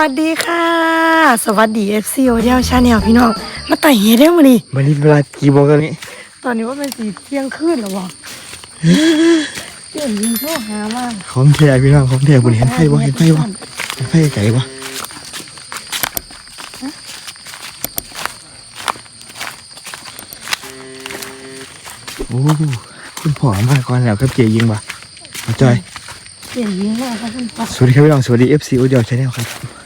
วัสดีค่ะ สวัสดี FC โอเดียวชาแนลพี่น้องมาไต่เฮ็ดได้มาดิวันนี้เวลากี่โมงกันนี้ ตอนนี้ว่าเป็นสีเที่ยงคืนแล้ววะเดี๋ยวยิงโทรหาว่าของแท้พี่น้องของแท้บนเห็นไฟวะเห็นไฟวะเห็นไฟไก่วะโอ้คุณพ่อมาก่อนแล้วครับเจยิงปะมาจอยเดี๋ยวยิงมากครับคุณพ่อสวัสดีครับพี่น้องสวัสดี FC โอเดียวชาแนลครับเฮ้ย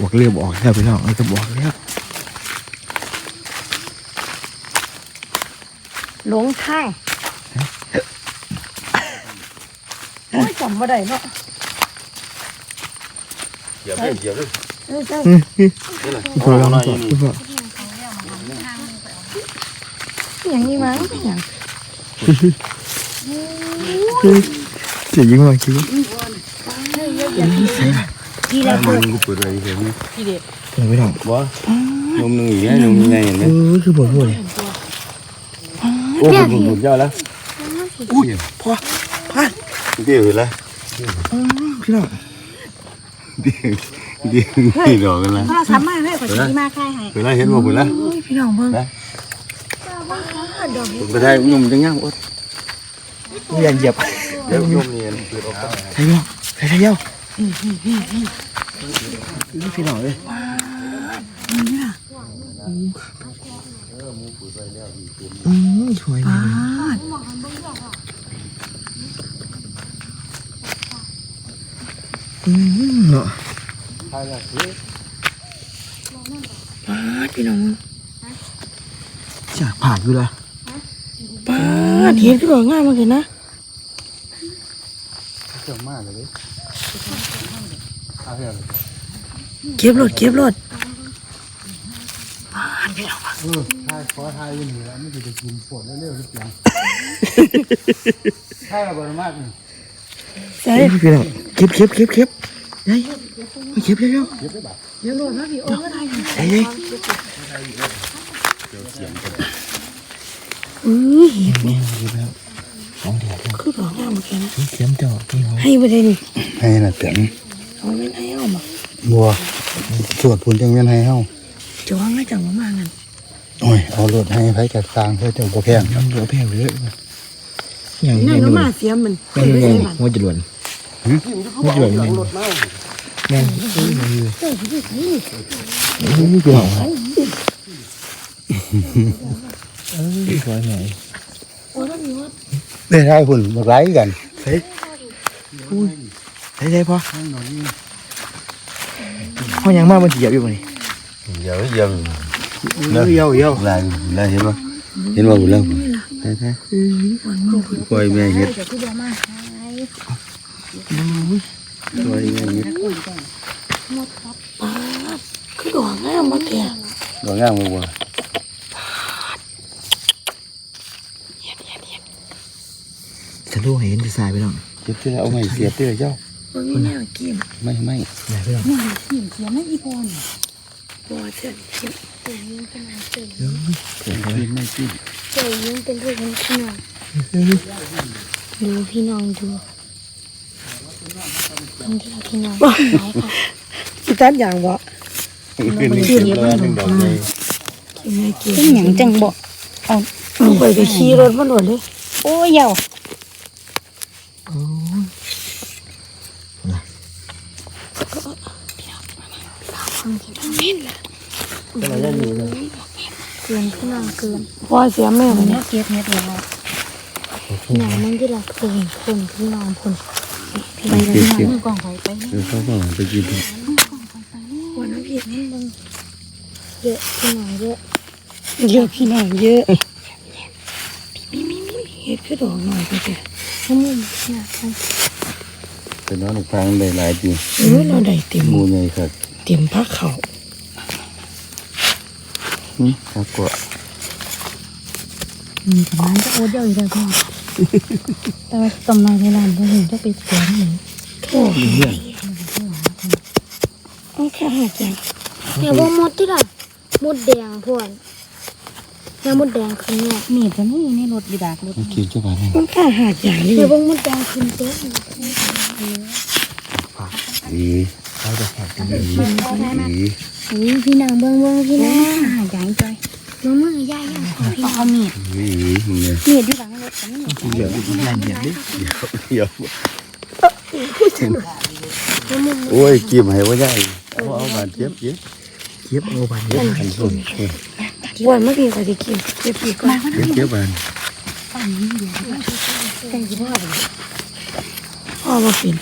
บอกเรียบออกแล้วพี่น้องเออก็บอกแล้วหลงทางโอ้ยจำไม่ได้เนาะเหยียบเลยเหยียบเลยเอ้ยใช่คุณพ่อลองก่อนคุณพ่ออย่างนี้มั้งอย่างเจยิงมาคิวใช่ปะ มันกูเปิดอะไรเห็นไหมเดี๋ยวพี่น้องบ่นมหนึ่งอย่างเงี้ยนมยังไงเห็นไหมเออคือบอกพูดเลยโอ้ผมผมเจ้าแล้วอุ้ยพ่อพ่อเดี๋ยวเห็นแล้วพี่น้องเดี๋ยวเดี๋ยวนี่ดอกกันแล้วโทรศัพท์มาให้ขอชี้มาค่ายให้เห็นแล้วเห็นบ่เห็นแล้วโอ้ยพี่น้องเบิ่งผมไปได้นมจังยังโอ๊ตอย่าเหยียบเดี๋ยวนมเนี่ยเปิดออกใช่ยังใช่ใช่ยัง นี่พี่หน้องเลยนี่อืมสวยเลยอืมเนาะป้าพี่น้องจากผ่านอยู่ละป้าเห็นพี่น้องง่ายมากเลยนะเจ้ามากเลย เก็บรถเก็บรถใช่ระเบิดมากนี่ใส่เอ้ยพี่น้องเก็บเก็บเก็บเก็บเฮ้ยมาเก็บเร็วเดี๋ยวรถนะพี่โอ้ยได้ๆเฮ้ยเฮ้ยอือนี่เก็บแล้วของเดียวคือดอกงามเมือนกันะเข็มเจาะพี่น้องให้ไปเลยนี่ให้น่ะเต็มเอาไม่ให้เอามาบัวสวดพุ่นจังเวียนให้เฮาจะว่างให้จังมากๆนั่นโอ้ยเอารถให้ไผจัดสร้างเพื่อเจ้าบ่แพงน้ำเหลือแพงไปเลยอย่างนั่นี้นนู่น้ำนมาเสียมันไม่ไงว่าจะหลวนว่าจะหลวนยังไงแม่เอ้ยมันอยู่โอ้ยกูเหรอเอ้ยสวยไหน ได้ได้พุ่นบ่ไรกันเฮ้ยได้ได้พอพ่อยังมากมันเหยียบอยู่มั้ยเดี๋ยวเดี๋ยวเยอะเยอะเยอะลายลายเห็นบ่เห็นบ่พุ่นแล้วใช่ใช่ปล่อยแม่เฮ็ดเดี๋ยวพี่บอกมาให้ปล่อยแม่เฮ็ดคือดอกงามมากแกดอกงามบ่ บัวจะรู้เห็นดีไซน์ไปน้องเก็บที่เอาไม้เสียบเด้อเจ้ามันมีแนวกินไม่ไม่ไหนไปน้องนี่เขียนเขียนไม่อีพรบัวเส้นกินเห็นไหมไม่กินเจอยิงเป็นรูปเป็นขนาดดูพี่น้องดูคนที่พี่น้องขายค่ะกีตัดอย่างบ่ขึ้นนี่ขึ้นแล้วนึงดอกใหญ่กินไงกินเป็นหยังจังบอกเอาไปก็ขี่รถมาโหลดเลยโอ้ยเยา เกินพี่น้องเกินว่าเสียแม่มันเนี่ยเก็บเม็ดแล้วหนังมันที่เราคนคนพี่น้องคนไปเลยพี่น้องกล่องไปไปเดี๋ยวเขาก็ไปกินวันนั้นพี่นี่มึงเยอะพี่น้องเยอะเยอะพี่น้องเยอะมีมีมีเฮ็ดคือดอกหน่อยก็แกทั้งมุมเนี่ยทั้งเป็นน้องฟังได้หลายปีเออเราได้เต็มหมูใหญ่ครับ เต็มพักเขานี่ครับก็มีประมาณจะโอ๊ตเยอะอีกแล้วพี่น้องแต่ว่าตำนานในร้านก็เห็นจะไปเสียหนึ่งโอ้ยเอาแค่หักอย่างเนี่ยว่ามดที่ล่ะมดแดงพวนเนี่ยมดแดงขึ้นเนี่ยมีแต่นี่ในรถดีดากรถกินเจ้าบ้านนี่มันแค่หักอย่างนี้เนี่ยว่ามดแดงขึ้นเต้นดี เขาจะหอบกันอุ้ยพี่นางเบิ้งเบิ้งพี่นางอ่าใหญ่จอยมือมือยายอะเอาเอามีดนี่เนี่ยเมียอยู่หลังรถกันนี่เดี๋ยวเดี๋ยวโอ้ยกิมให้ว่าใหญ่เอาเอาบาดเจ็บเจ็บเก็บเอาบันเย็บอันส้มวันเมื่อกี้ก็จะกินเจ็บปีกก่อนเจ็บเจ็บบานพ่อมาเป็น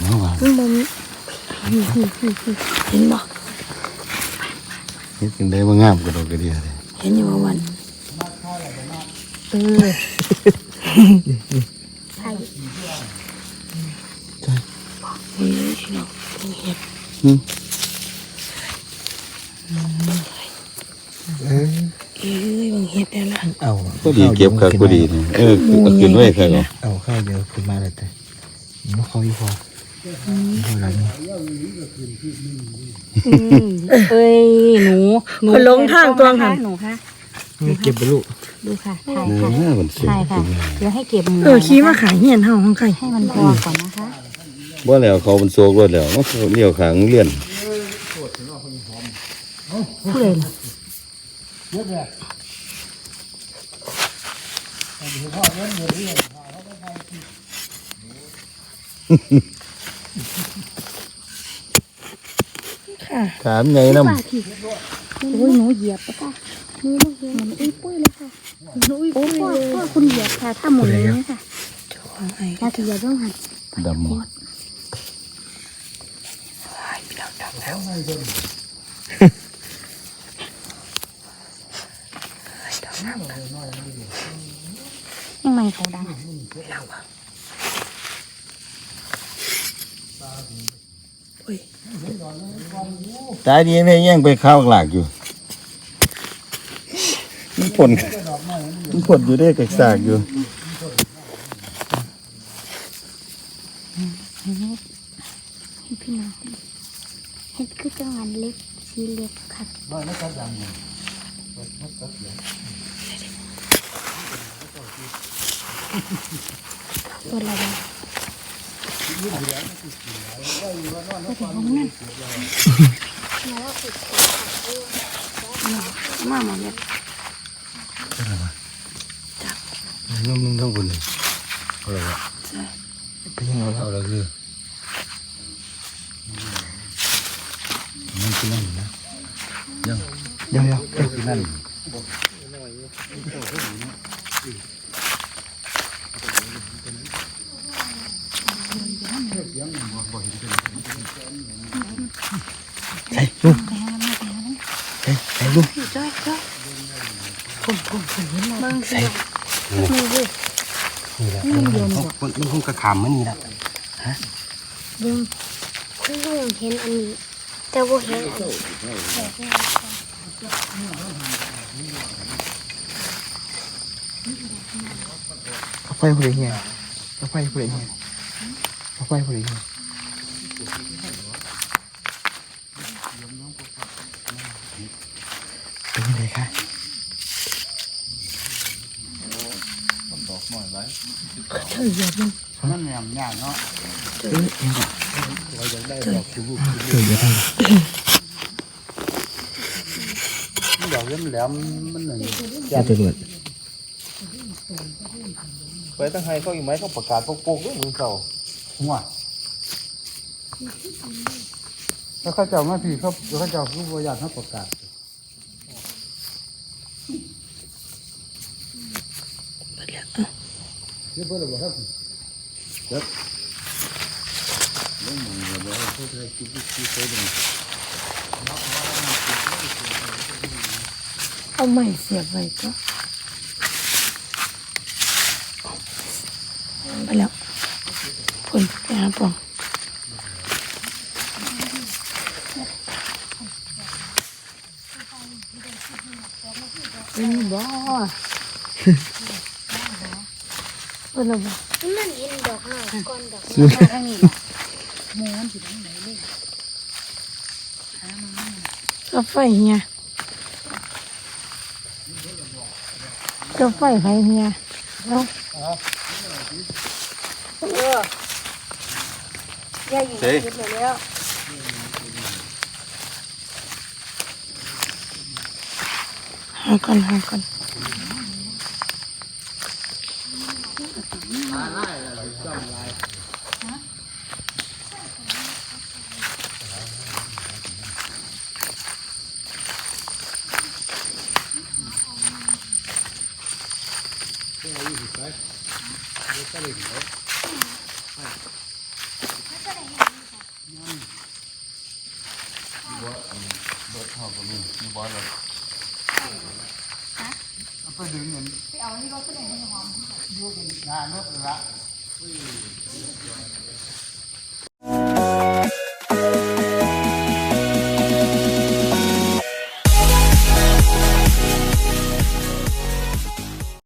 เอาว่ามึงบ่มี เห็นบ่เฮ็ดจังได๋บ่งามกระดอกกระเดียเลยเห็นอยู่ว่าวันเออเฮ้ยพี่น้องเห็ดหึเอ้ยบางเห็ดแต่ละเอาก็ดีเก็บคักก็ดีนี่เออเอาขึ้นไว้คักเอาเอาข้าวเดียวขึ้นมาเลยแต่มันเขาอีพอพ อแล้วนี่เอ้ยหนูหนูคนลงทางตัวหัน หนูค่ะเก็บไปลูกดูค่ะถ่ายเอค่ะอมันสวยถ่ายค่ะเดี๋ยวให้เก็บหมูเออขี้มาขายเหียนเฮาของใครให้มันพอก่อนนะคะบ่แล้วเขามันโซกรถแล้วมันเลี้ยวขางเลียนพูดเลยเหรอ ค่ะถามไงนำป้าที่โอ้ยหนูเหยียบปะค่ะหนูบ่เห็นมันอุ้ยปุ้ยเลยค่ะหนูอุ้ยโอ้ปุ้ยพ่อเลยพ่อคุณเหยียบค่ะถ้าหมดเลยนะค่ะเจ้าของไอ้ตาที่อย่าต้องหันดำหมดพี่น้องดำแล้วยังไงเขาดังโอ้ย ตายดีแม่แย่งไปข้าวหลากอยู่มันผลมันผลอยู่ได้กักซากอยู่ให้พี่นางเฮ็ดคือจังหวัดเล็กสีเล็กค่ะตัวอะไร บ้างมามาเนี่ยน้ำมึงทั้งคนเลยเอาละวะเป็นยังไงเอาละคือมันคือนั่นนะยังยวเดี๋ยวมันคือนั่น ใส่ลูกใส่ใส่ลูก จ้อยจ้อยใส่มันมันคงกระขามมันนี่ละเบิ่งคุณลุงเห็นอันนี้แต่บ่เห็นอันนี้เอาไฟผู้ใดเงี้ยเอาไฟผู้ใดเงี้ยเอาไฟผู้ใดเงี้ยเป็นยังไงคะ มันแหนมยากเนาะเอ้ยยังไงเราอยากได้ดอกชูบุเกิดยังไงดอกแหลมมันหนึ่งจะตรวจไปตั้งให้เขาอีกไหมเขาประกาศโป๊กๆด้วยมึงเขาหัวแล้วเขาเจ้ามาพี่เขาเขาเจ้าผู้บริยานเขาประกาศ เอาไม้เสียบไว้ก็ไปแล้วผลไปหาปอง เป็นบ่ เ เอามันเห็นดอกหน่อยก่อนดอกหน่อยมันสิทั้งไหนเลยก็ไฟเงียก็ไฟไฟเงียเนาะเออยายอยู่กินหมดแล้วหากัอนหากัน ไปดึงเงินไปเอาที่รถไปไหนหอมดูเป็นงานรถละ